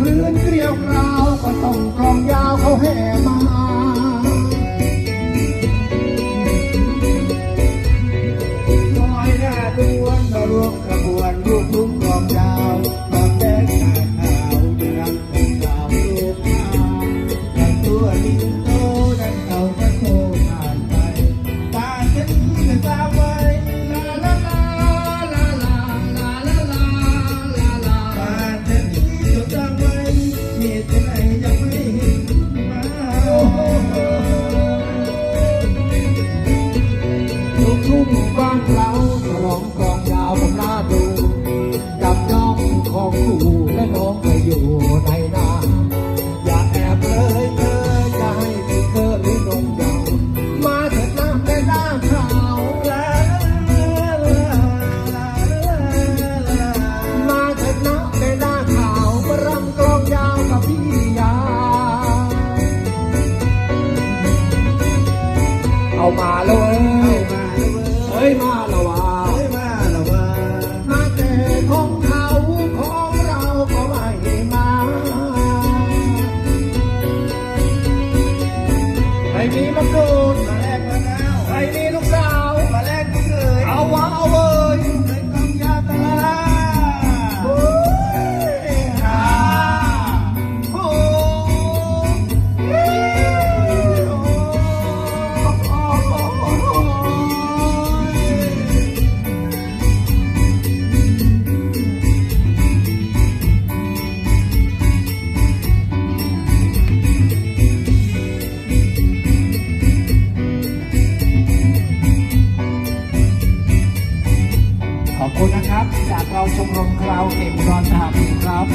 พื้นเกลียวกราวก็ต้องกลองยาวเขาแห่มาน้อยหน้าดวนมารวมขบวนรูปทุ่งกลองยาวกองแดงขาวเดือนของดาวลูกตาตัวนี้โตนั้น อยู่ในน้ำอย่าแอบเลยเธออย่าให้ผิดเธอหลงยัง มาเถิดน้ำแม่น้ขาวแล้วมาเถิดน้ำแม่น้ขาวมารำกลอยาวกับพี่ยา เอามาเลยเฮ้ยมา มีมะกรูดมาแลกมะนาวใครมีลูกสาว อบคุณนะครับ จากเราชมรมคราวเก็บรอนทำครับ